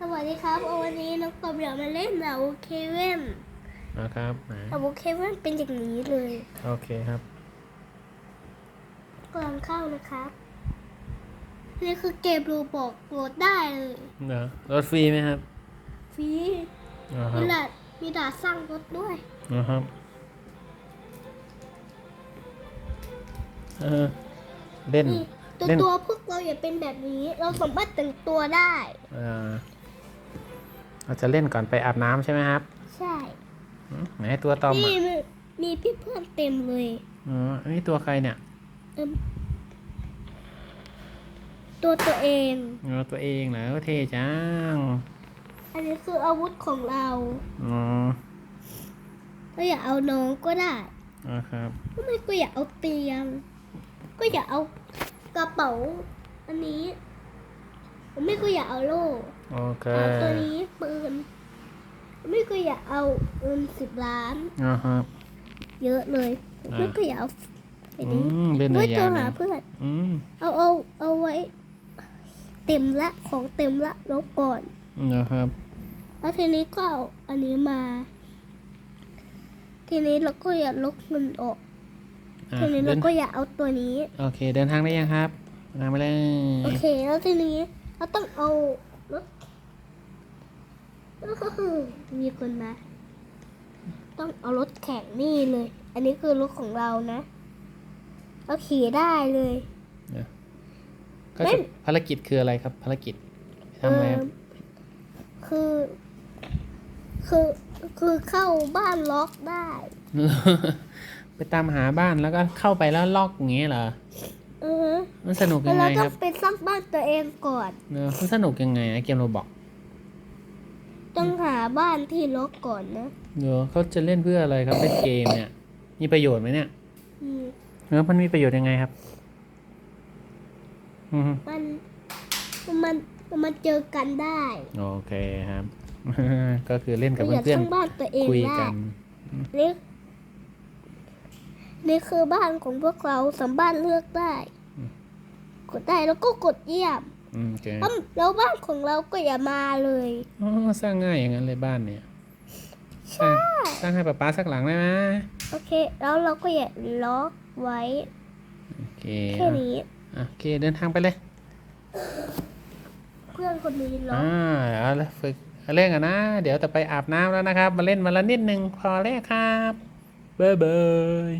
สวัสดีครับ วันนี้น้องกบอยากมาเล่นดาวเคเว่นนะครับไหนดาวเคเว่นเป็นอย่างนี้เลย โอเคครับกำลังเข้านะครับ นี่คือเกมรูบอกโหลดได้เลยเดี๋ยวรถฟรีไหมครับ ฟรีนะครัมีบดาดมีดาดสร้างรถด้วยนะครับเออเล่นนี่ตัวเล่นตัวพวกเราอย่าเป็นแบบนี้ เราสามารถแต่งตัวได้เอ่อ เราจะเล่นก่อนไปอาบน้ำใช่ไหมครับใช่อืมไหนตัวตอมนี่อะมีมีพี่เพื่อนเต็มเลยอ๋ออันนี้ตัวใครเนี่ยเอิ่มตัวตัวเอง อ๋อตัวเองเหรอเท่จังอันนี้คืออาวุธของเราอ๋อเราอยากเอาน้องก็ได้นะครับไม่ก็อยากเอาเตียง ก็อยากเอากระเป๋า อันนี้ ไม่ก็อยากเอาโล่โอเคเอาตัวนี้ปื นไม่ก็อยากเอาเงินสิบล้านนะครับเยอะเลยอ่า ไม่ก็อยากเอาอันอืนี้มเล่นไว้อะไรอตัย่าวงหหานึงเพื่อนอืมเอาเอาเอาไว้ เต็มละของเต็มละลบก่อน นะครับ แล้วทีนี้ก็เอาอันนี้มา ทีนี้เราก็อยากลบเงินออก อะทีนี้เดิเรานก็อยากเอาตัวนี้ โอเค เดินทางได้ยังครับเดินทางไปเลย โอเค แล้วทีนี้เราต้องเอารถ มีคนมา ต้องเอารถแข่งนี่เลย อันนี้คือรถของเรานะเราขี่ได้เลยก็จะภารกิจคืออะไรครับ ภารกิจทำอะไรครับเออคือ คือคือเข้าบ้านล็อกได้ ไปตามหาบ้านแล้วก็เข้าไปแล้วล็อกอย่างเงี้ยเหรอเออมันสนุกแล้ยัวงไงเราคต้อรังบไปสร้างบ้านตัวเองก่อนเออมันสนุกยังไงอะเกมโรบอก ต้องหาบ้านที่ล็อกก่อนนะเดี๋ยวเขาจะเล่นเพื่ออะไรครับเล่นเกมเนี่ย มีประโยชน์ไหมเนี่ยอืมเออมันมีประโยชน์ยังไงครับ อืมมันมันมันเจอกันได้โอเคครับ ก็คือเล่นกับเราอยากเพื่สอนร้างบ้านตัวเองๆคุยได้กัน นี่นี่คือบ้านของพวกเราสามารถเลือกได้ กดได้แล้วก็กดเยี่ยมอืม โอเคแล้วแล้วบ้านของเราก็อย่ามาเลยอ๋อสร้างง่ายอย่างนั้นเลยบ้านเนี่ยสร้างสร้างให้ป๊าป๊าสักหลังได้ไหมโอเค แล้วเราก็อย่าล็อกไว้โอเคแค่นี้อะโอเคเดินทางไปเลย เพื่อนคนนี้ล็อกอ่าเอาละฝึกเล่นกันนะ เดี๋ยวจะไปอาบน้ำแล้วนะครับ มาเล่นมาละนิดหนึ่งพอแล้วครับบ๊ายบาย